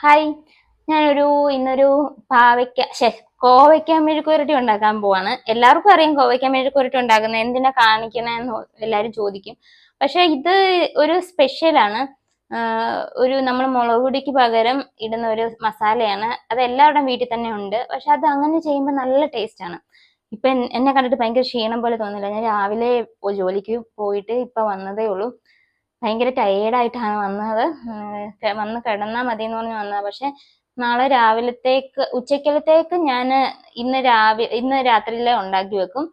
Hi. ഞാനൊരു ഇന്നൊരു പാവയ്ക്ക ശേ കോവയ്ക്ക മെഴുക്കുരട്ടി ഉണ്ടാക്കാൻ പോവാണ്. എല്ലാവർക്കും അറിയാം കോവയ്ക്ക മെഴുക്കുരട്ടി ഉണ്ടാക്കുന്നത്. എന്തിനാ കാണിക്കണെന്ന് എല്ലാവരും ചോദിക്കും. പക്ഷെ ഇത് ഒരു സ്പെഷ്യലാണ്. ഒരു നമ്മൾ മുളക് പൊടിക്ക് പകരം ഇടുന്ന ഒരു മസാലയാണ്. അത് എല്ലാവരുടെയും വീട്ടിൽ തന്നെ ഉണ്ട്. പക്ഷെ അത് അങ്ങനെ ചെയ്യുമ്പോൾ നല്ല ടേസ്റ്റ് ആണ്. ഇപ്പൊ എന്നെ കണ്ടിട്ട് ഭയങ്കര ക്ഷീണം പോലെ തോന്നില്ല. ഞാൻ രാവിലെ ജോലിക്ക് പോയിട്ട് ഇപ്പൊ വന്നതേ ഉള്ളൂ. ഭയങ്കര ടയേർഡായിട്ടാണ് വന്നത്. വന്ന് കിടന്നാ മതി എന്ന് പറഞ്ഞ് വന്നത്. പക്ഷെ നാളെ രാവിലത്തേക്ക് ഉച്ചക്കലത്തേക്ക് ഞാൻ ഇന്ന് രാവിലെ ഇന്ന് രാത്രിയിലെ ഉണ്ടാക്കി വെക്കും.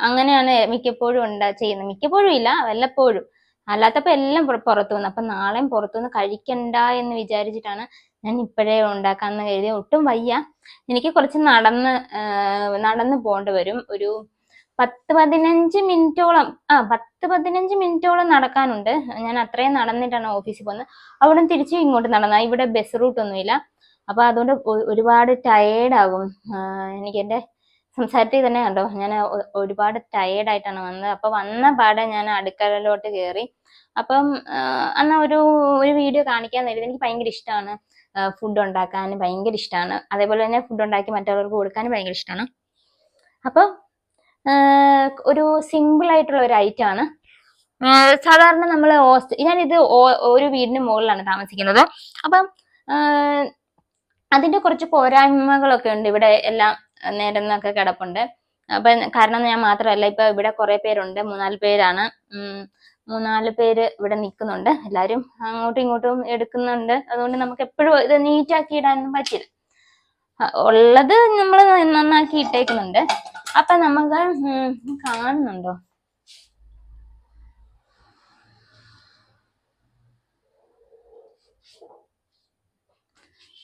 അങ്ങനെയാണ് മിക്കപ്പോഴും ഉണ്ടാ ചെയ്യുന്നത്. മിക്കപ്പോഴും ഇല്ല വല്ലപ്പോഴും. അല്ലാത്തപ്പോൾ എല്ലാം പുറ- പുറത്തു വന്നു. അപ്പൊ നാളെയും പുറത്തു നിന്ന് കഴിക്കണ്ട എന്ന് വിചാരിച്ചിട്ടാണ് ഞാൻ ഇപ്പോഴേ ഉണ്ടാക്കാന്ന് കരുതി ഒട്ടും വയ്യ. എനിക്ക് കുറച്ച് നടന്ന് നടന്ന് പോകേണ്ടി വരും. ഒരു പത്ത് പതിനഞ്ച് മിനിറ്റോളം ആ പത്ത് പതിനഞ്ച് മിനിറ്റോളം നടക്കാനുണ്ട്. ഞാൻ അത്രയും നടന്നിട്ടാണ് ഓഫീസിൽ പോകുന്നത്. അവിടെ തിരിച്ച് ഇങ്ങോട്ട് നടന്ന. ഇവിടെ ബസ് റൂട്ട് ഒന്നുമില്ല. അപ്പൊ അതുകൊണ്ട് ഒരുപാട് ടയേർഡാകും എനിക്ക് എന്റെ സംസാരത്തിൽ തന്നെ കണ്ടോ? ഞാൻ ഒരുപാട് ടയേർഡായിട്ടാണ് വന്നത്. അപ്പൊ വന്ന പാടെ ഞാൻ അടുക്കളയിലോട്ട് കയറി അപ്പം അന്ന ഒരു ഒരു വീഡിയോ കാണിക്കാൻ നേരിയത് എനിക്ക് ഭയങ്കര ഇഷ്ടമാണ്. ഫുഡ് ഉണ്ടാക്കാൻ ഭയങ്കര ഇഷ്ടമാണ്. അതേപോലെ തന്നെ ഫുഡ് ഉണ്ടാക്കി മറ്റുള്ളവർക്ക് കൊടുക്കാനും ഭയങ്കര ഇഷ്ടമാണ്. അപ്പം ആഹ് ഒരു സിമ്പിൾ ആയിട്ടുള്ള ഒരു ഐറ്റം ആണ്. സാധാരണ നമ്മൾ ഹോസ്റ്റ് ഞാനിത് ഒരു വീടിന് മുകളിലാണ് താമസിക്കുന്നത്. അപ്പം അതിന്റെ കുറച്ച് പോരായ്മകളൊക്കെ ഉണ്ട്. ഇവിടെ എല്ലാം നിരന്നൊക്കെ കിടപ്പുണ്ട്. അപ്പൊ കാരണം ഞാൻ മാത്രമല്ല ഇപ്പൊ ഇവിടെ കുറെ പേരുണ്ട്. മൂന്നാൽ പേരാണ്. മൂന്നാൽ പേര് ഇവിടെ നിൽക്കുന്നുണ്ട്. എല്ലാരും അങ്ങോട്ടും ഇങ്ങോട്ടും എടുക്കുന്നുണ്ട്. അതുകൊണ്ട് നമുക്ക് എപ്പോഴും ഇത് നീറ്റാക്കി ഇടാനൊന്നും പറ്റില്ല. ഉള്ളത് നമ്മൾ നന്നാക്കി ഇട്ടേക്കുന്നുണ്ട്. അപ്പൊ നമുക്ക് കാണുന്നുണ്ടോ?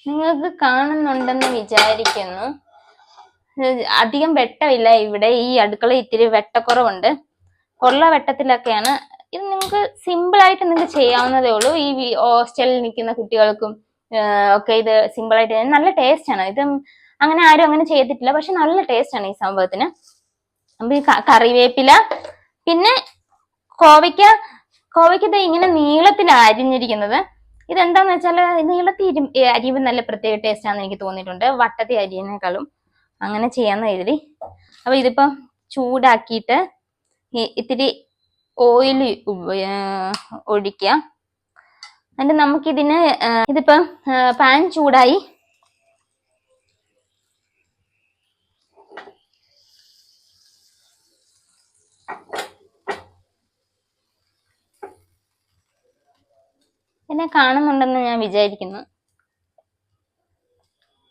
നിങ്ങൾക്ക് കാണുന്നുണ്ടെന്ന് വിചാരിക്കുന്നു. അധികം വെട്ടമില്ല ഇവിടെ. ഈ അടുക്കള ഇത്തിരി വെട്ടക്കുറവുണ്ട്. കൊള്ള വെട്ടത്തിലൊക്കെയാണ്. ഇത് നിങ്ങൾക്ക് സിമ്പിൾ ആയിട്ട് നിങ്ങൾക്ക് ചെയ്യാവുന്നതേ ഉള്ളൂ. ഈ ഹോസ്റ്റലിൽ നിൽക്കുന്ന കുട്ടികൾക്കും ഒക്കെ ഇത് സിമ്പിൾ ആയിട്ട് നല്ല ടേസ്റ്റ് ആണ്. ഇത് അങ്ങനെ ആരും അങ്ങനെ ചെയ്തിട്ടില്ല. പക്ഷെ നല്ല ടേസ്റ്റ് ആണ് ഈ സംഭവത്തിന്. അപ്പൊ ഈ കറിവേപ്പില പിന്നെ കോവയ്ക്ക. കോവയ്ക്ക ഇത് ഇങ്ങനെ നീളത്തിൽ അരിഞ്ഞിരിക്കുന്നത്. ഇതെന്താന്ന് വെച്ചാൽ നീളത്തിൽ ഇരി- അരിയുമ്പോൾ നല്ല പ്രത്യേക ടേസ്റ്റ് ആണെന്ന് എനിക്ക് തോന്നിയിട്ടുണ്ട്. വട്ടത്തി അരിയുന്നേക്കാളും അങ്ങനെ ചെയ്യാന്ന് കരുതി. അപ്പൊ ഇതിപ്പം ചൂടാക്കിയിട്ട് ഇത്തിരി ഓയിൽ ഒഴിക്കുക. എന്നിട്ട് നമുക്കിതിന് ഇതിപ്പം പാൻ ചൂടായി എന്നെ കാണുന്നുണ്ടെന്ന് ഞാൻ വിചാരിക്കുന്നു.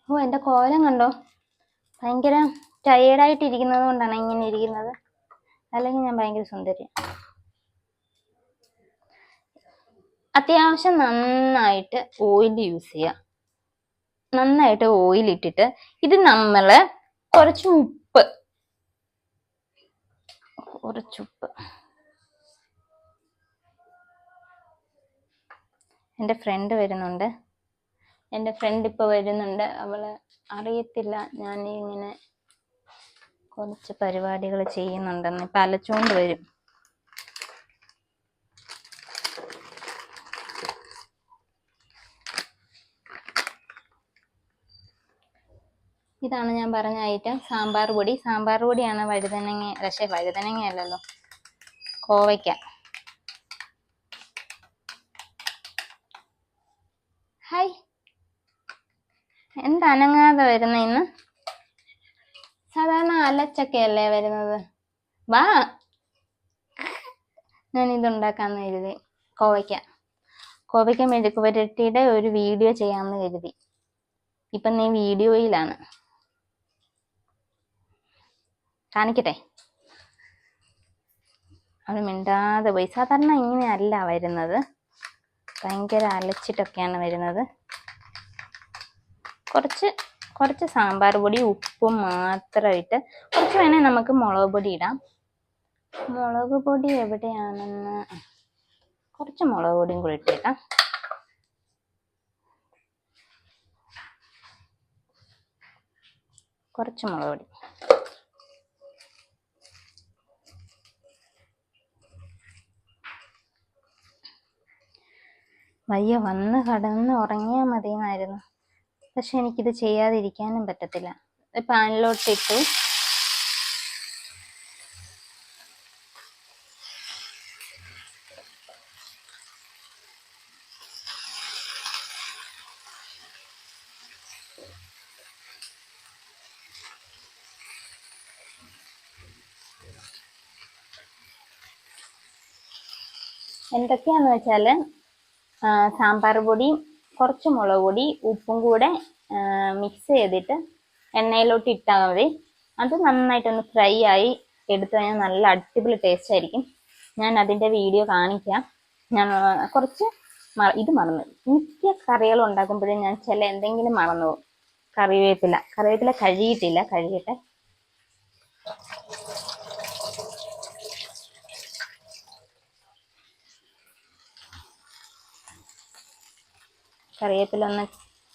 ഓ എന്റെ കോലം കണ്ടോ? ഭയങ്കര ടയേർഡായിട്ടിരിക്കുന്നത് കൊണ്ടാണ് ഇങ്ങനെ ഇരിക്കുന്നത്. അല്ലെങ്കിൽ ഞാൻ ഭയങ്കര സുന്ദരി. അത്യാവശ്യം നന്നായിട്ട് ഓയിൽ യൂസ് ചെയ്യുക നന്നായിട്ട് ഓയിൽ ഇട്ടിട്ട് ഇത് നമ്മൾ കുറച്ച് ഉപ്പ്. കുറച്ച് എന്റെ ഫ്രണ്ട് വരുന്നുണ്ട്. എന്റെ ഫ്രണ്ട് ഇപ്പോൾ വരുന്നുണ്ട്. അവൾ അറിയത്തില്ല. ഞാൻ ഇങ്ങനെ കുറച്ച് പരിപാടികൾ ചെയ്യുന്നുണ്ടെന്ന്. ഇപ്പം അലച്ചുകൊണ്ട് വരും. ഇതാണ് ഞാൻ പറഞ്ഞ ഐറ്റം സാമ്പാർ പൊടി. സാമ്പാർ പൊടിയാണ് വഴുതനങ്ങ പക്ഷേ വഴുതനങ്ങ അല്ലല്ലോ കോവയ്ക്ക. ഹായ് എന്താ അനങ്ങാതെ വരുന്ന ഇന്ന്? സാധാരണ അലച്ചൊക്കെ അല്ലേ വരുന്നത്. വാ. ഞാൻ ഇതുണ്ടാക്കാന്ന് കരുതി. കോവയ്ക്ക. കോവയ്ക്ക മെഴുക്ക് പുരട്ടിയുടെ ഒരു വീഡിയോ ചെയ്യാമെന്ന് കരുതി. ഇപ്പം നീ വീഡിയോയിലാണ്. കാണിക്കട്ടെ? അവൾ മിണ്ടാതെ പോയി. സാധാരണ ഇങ്ങനെയല്ല വരുന്നത്. ഭയങ്കര അലച്ചിട്ടൊക്കെയാണ് വരുന്നത്. കുറച്ച് കുറച്ച് സാമ്പാർ പൊടി ഉപ്പും മാത്രമായിട്ട് കുറച്ച് വേണേൽ നമുക്ക് മുളക് പൊടി ഇടാം. മുളക് പൊടി എവിടെയാണെന്ന് കുറച്ച് മുളക് പൊടിയും കൂടി ഇട്ടേക്കാം കുറച്ച് മുളക് പൊടി. വയ്യ വന്ന് കടന്ന് ഉറങ്ങിയാൽ മതിയെന്നായിരുന്നു. പക്ഷെ എനിക്കിത് ചെയ്യാതിരിക്കാനും പറ്റത്തില്ല. പാനിലോട്ടിട്ടു എന്തൊക്കെയാന്ന് വെച്ചാൽ ആ, സാമ്പാർ പൊടിയും കുറച്ച് മുളക് പൊടി ഉപ്പും കൂടെ മിക്സ് ചെയ്തിട്ട് എണ്ണയിലോട്ട് ഇട്ടാൽ മതി. അത് നന്നായിട്ടൊന്ന് ഫ്രൈ ആയി എടുത്തു കഴിഞ്ഞാൽ നല്ല അടിപൊളി ടേസ്റ്റ് ആയിരിക്കും. ഞാൻ അതിന്റെ വീഡിയോ കാണിക്കാം. ഞാൻ കുറച്ച് ഇത് മറന്നു. മിക്ക കറികൾ ഉണ്ടാക്കുമ്പോഴും ഞാൻ ചില എന്തെങ്കിലും മറന്നു പോകും. കറിവേപ്പില. കറിവേപ്പില കഴുകിയിട്ടില്ല. കഴുകിയിട്ട് കറിവേപ്പില ഒന്ന്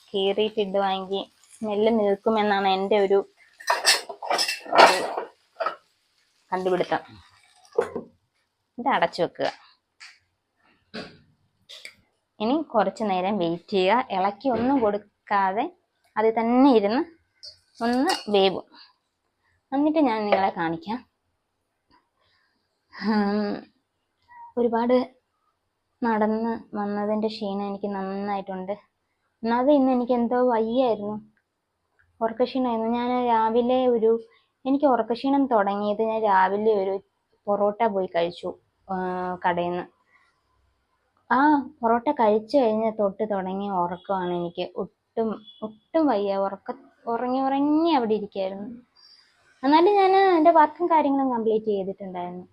കീറിയിട്ടിടുവാണെങ്കിൽ സ്മെല്ല് നിൽക്കുമെന്നാണ് എന്റെ ഒരു കണ്ടുപിടുത്തം. ഇത് അടച്ചു വെക്കുക. ഇനി കുറച്ച് നേരം വെയിറ്റ് ചെയ്യുക. ഇളക്കി ഒന്നും കൊടുക്കാതെ അതിൽ തന്നെ ഇരുന്ന് ഒന്ന് വേവും. എന്നിട്ട് ഞാൻ നിങ്ങളെ കാണിക്കാം. ഒരുപാട് നടന്ന് വന്നതിന്റെ ക്ഷീണം എനിക്ക് നന്നായിട്ടുണ്ട്. ഒന്നാമത് ഇന്ന് എനിക്ക് എന്തോ വയ്യായിരുന്നു. ഉറക്കക്ഷീണമായിരുന്നു. ഞാൻ രാവിലെ ഒരു എനിക്ക് ഉറക്കക്ഷീണം തുടങ്ങിയത് ഞാൻ രാവിലെ ഒരു പൊറോട്ട പോയി കഴിച്ചു കടയിൽ നിന്ന് ആ പൊറോട്ട കഴിച്ചു കഴിഞ്ഞ തൊട്ട് തുടങ്ങിയ ഉറക്കമാണ് എനിക്ക് ഒട്ടും ഒട്ടും വയ്യ. ഉറക്ക ഉറങ്ങി ഉറങ്ങി അവിടെ ഇരിക്കായിരുന്നു. എന്നാലും ഞാൻ എന്റെ വർക്കും കാര്യങ്ങളും കംപ്ലീറ്റ് ചെയ്തിട്ടുണ്ടായിരുന്നു.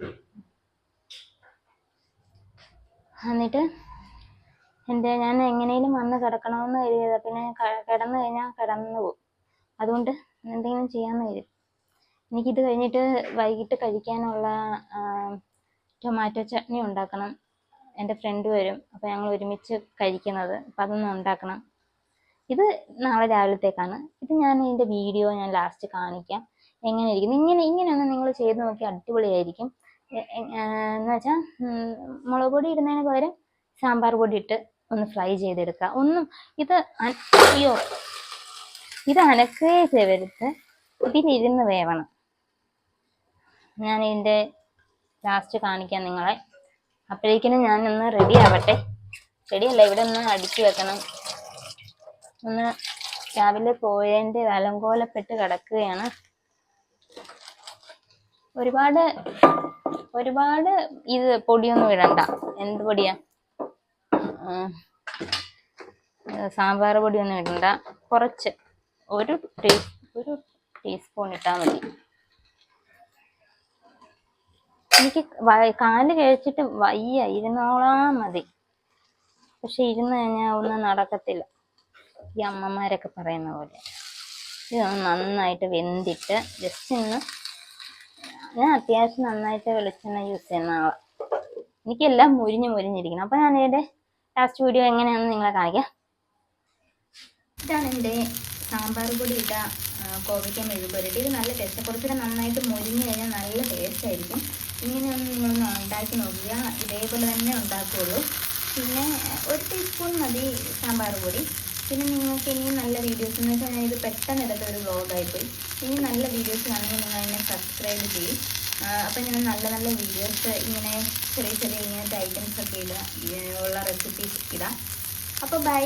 എന്നിട്ട് എന്റെ ഞാൻ എങ്ങനെയും വന്ന് കിടക്കണമെന്ന് കരുതിയത്. പിന്നെ കിടന്നു കഴിഞ്ഞാൽ കിടന്നു പോകും അതുകൊണ്ട് എന്തെങ്കിലും ചെയ്യാമെന്ന് കരുതി. എനിക്കിത് കഴിഞ്ഞിട്ട് വൈകിട്ട് കഴിക്കാനുള്ള ടൊമാറ്റോ ചട്നി ഉണ്ടാക്കണം. എന്റെ ഫ്രണ്ട് വരും. അപ്പോൾ ഞങ്ങൾ ഒരുമിച്ച് കഴിക്കുന്നത്. അപ്പം അതൊന്ന് ഉണ്ടാക്കണം. ഇത് നാളെ രാവിലത്തേക്കാണ്. ഇത് ഞാൻ ഇതിന്റെ വീഡിയോ ഞാൻ ലാസ്റ്റ് കാണിക്കാം. എങ്ങനെ ഇരിക്കുന്നു? ഇങ്ങനെ ഇങ്ങനെയൊന്ന് നിങ്ങൾ ചെയ്ത് നോക്കി അടിപൊളിയായിരിക്കും. എന്ന് വെച്ചാൽ മുളക് പൊടി ഇടുന്നതിന് പകരം സാമ്പാർ പൊടി ഇട്ട് ഒന്ന് ഫ്രൈ ചെയ്തെടുക്കുക. ഒന്നും ഇത് അയ്യോ ഇത് അനക്കേ ചെയ്യരുത് ഇതിലിരുന്ന് വേവണം. ഞാൻ ഇതിന്റെ ലാസ്റ്റ് കാണിക്കാം നിങ്ങളെ. അപ്പോഴേക്കിനും ഞാനൊന്ന് റെഡി ആവട്ടെ. റെഡിയല്ല ഇവിടെ ഒന്ന് അടുക്കി വെക്കണം. ഒന്ന് രാവിലെ പോയതിന്റെ അലങ്കോലപ്പെട്ട് കിടക്കുകയാണ്. ഒരുപാട് ഒരുപാട് ഇത് പൊടിയൊന്നും ഇടണ്ട. എന്ത് പൊടിയാ? സാമ്പാർ പൊടിയൊന്നും ഇടണ്ട. കുറച്ച് ഒരു ടീ ഒരു ടീസ്പൂൺ ഇട്ടാൽ മതി. എനിക്ക് കാൽ കഴിച്ചിട്ട് വയ്യ ഇരുന്നോളാ മതി. പക്ഷെ ഇരുന്ന് കഴിഞ്ഞാൽ ഒന്നും നടക്കത്തില്ല. ഈ അമ്മമാരൊക്കെ പറയുന്ന പോലെ. ഇത് നന്നായിട്ട് വെന്തിട്ട് ജസ്റ്റ് ഒന്ന് ഞാൻ അത്യാവശ്യം നന്നായിട്ട് വെളിച്ചെണ്ണ യൂസ് ചെയ്യുന്ന ആളാണ് എനിക്കെല്ലാം മുരിഞ്ഞ് മുരിഞ്ഞിരിക്കണം അപ്പം ഞാൻ ഇതിന്റെ ലാസ്റ്റ് വീഡിയോ എങ്ങനെയാണെന്ന് നിങ്ങളെ കാണിക്കാം. ഇതാണ് എന്റെ സാമ്പാർ പൊടി ഇട്ട കോവയ്ക്ക മെഴുകുപുരട്ടി. ഇത് നല്ല ടേസ്റ്റ് കുറച്ചുകൂടെ നന്നായിട്ട് മുരിഞ്ഞ് കഴിഞ്ഞാൽ നല്ല ടേസ്റ്റ് ആയിരിക്കും. ഇങ്ങനെയൊന്ന് നിങ്ങളൊന്ന് ഉണ്ടാക്കി നോക്കുക. ഇതേപോലെ തന്നെ ഉണ്ടാക്കുകയുള്ളൂ പിന്നെ ഒരു ടീസ്പൂൺ മതി സാമ്പാർ പൊടി. പിന്നെ നിങ്ങൾക്ക് ഇനിയും നല്ല വീഡിയോസ് എന്ന് വെച്ചാൽ ഞാൻ ഇത് പെട്ടെന്ന് എടുത്ത ഒരു വ്ളോഗായിപ്പോയി ഇനി നല്ല വീഡിയോസ് കാണുമ്പോൾ നിങ്ങൾ എന്നെ സബ്സ്ക്രൈബ് ചെയ്യും. അപ്പം ഞാൻ നല്ല നല്ല വീഡിയോസ് ഇങ്ങനെ ചെറിയ ചെറിയ ഇങ്ങനത്തെ ഐറ്റംസ് ഒക്കെ ഇടുക ഉള്ള റെസിപ്പീസ് ഇടാം. അപ്പോൾ ബൈ